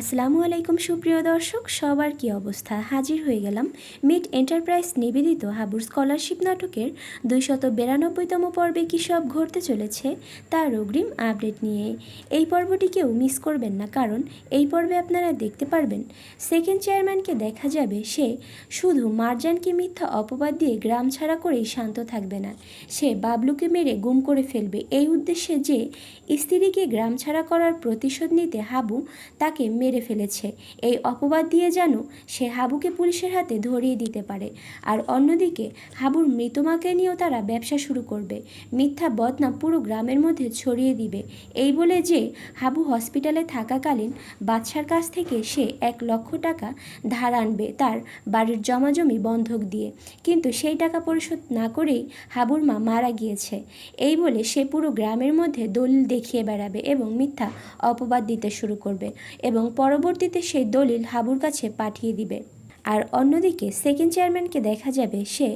আসসালামু আলাইকুম সুপ্রিয় দর্শক, সবার কি অবস্থা? হাজির হয়ে গেলাম মিড এন্টারপ্রাইজ নিবেদিত হাবুর স্কলারশিপ নাটকের দুইশত বিরানব্বইতম পর্বে কী সব ঘটতে চলেছে তার অগ্রিম আপডেট নিয়ে। এই পর্বটি কেউ মিস করবেন না, কারণ এই পর্বে আপনারা দেখতে পারবেন সেকেন্ড চেয়ারম্যানকে দেখা যাবে সে শুধু মারজানকে মিথ্যা অপবাদ দিয়ে গ্রাম ছাড়া করেই শান্ত থাকবে না। সে বাবলুকে মেরে গুম করে ফেলবে। এই উদ্দেশ্যে যে স্ত্রীকে গ্রাম ছাড়া করার প্রতিশোধ নিতে হাবু তাকে মেরে ফেলেছে। এই অপবাদ দিয়ে যেন সে হাবুকে পুলিশের হাতে ধরিয়ে দিতে পারে। আর অন্যদিকে, হাবুর মৃতমাকে নিয়েও তারা ব্যবসা শুরু করবে। মিথ্যা বদনাম পুরো গ্রামের মধ্যে ছড়িয়ে দিবে। এই বলে যে, হাবু হসপিটালে থাকাকালীন বাদশার কাছ থেকে সে এক লক্ষ টাকা ধার আনবে তার বাড়ির জমাজমি বন্ধক দিয়ে। কিন্তু সেই টাকা পরিশোধ না করেই হাবুর মা মারা গিয়েছে। এই বলে সে পুরো গ্রামের মধ্যে দলিল দেখিয়ে বেড়াবে এবং মিথ্যা অপবাদ দিতে শুরু করবে এবং পরবর্তীতে সেই দলিল হাবুর কাছে পাঠিয়ে দিবে। আর অন্যদিকে সেকেন্ড চেয়ারম্যানকে দেখা যাবে সে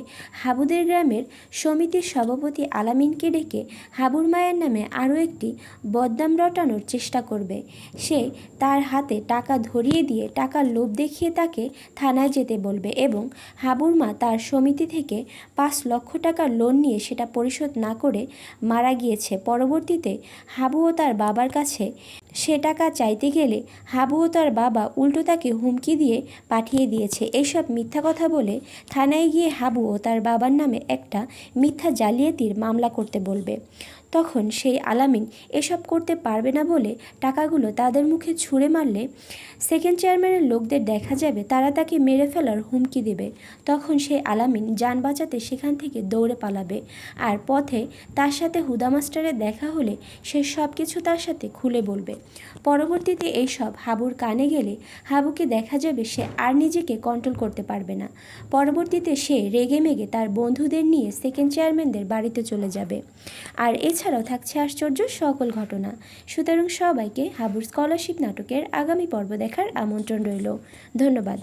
হাবুদের গ্রামের সমিতির সভাপতি আলামিনকে ডেকে হাবুর মায়ের নামে আরও একটি বদনাম রটানোর চেষ্টা করবে। সে তার হাতে টাকা ধরিয়ে দিয়ে টাকার লোভ দেখিয়ে তাকে থানায় যেতে বলবে এবং হাবুর মা তার সমিতি থেকে পাঁচ লক্ষ টাকার লোন নিয়ে সেটা পরিশোধ না করে মারা গিয়েছে। পরবর্তীতে হাবু ও তার বাবার কাছে সে টাকা চাইতে গেলে হাবু ও তার বাবা উল্টো তাকে হুমকি দিয়ে পাঠিয়ে দিয়েছে। এইসব মিথ্যা কথা বলে থানায় গিয়ে হাবু ও তার বাবার নামে একটা মিথ্যা জালিয়াতির মামলা করতে বলবে। তখন সেই আলামিন এসব করতে পারবে না বলে টাকাগুলো তাদের মুখে ছুঁড়ে মারলে সেকেন্ড চেয়ারম্যানের লোকদের দেখা যাবে তারা তাকে মেরে ফেলার হুমকি দেবে। তখন সেই আলামিন যান বাঁচাতে সেখান থেকে দৌড়ে পালাবে। আর পথে তার সাথে হুদা মাস্টারের দেখা হলে সে সব কিছু তার সাথে খুলে বলবে। পরবর্তীতে এইসব হাবুর কানে গেলে হাবুকে দেখা যাবে সে আর নিজেকে কন্ট্রোল করতে পারবে না। পরবর্তীতে সে রেগে মেগে তার বন্ধুদের নিয়ে সেকেন্ড চেয়ারম্যানদের বাড়িতে চলে যাবে। আর এছাড়াও থাকছে আশ্চর্য সকল ঘটনা। সুতরাং সবাইকে হাবুর স্কলারশিপ নাটকের আগামী পর্ব দেখার আমন্ত্রণ রইল। ধন্যবাদ।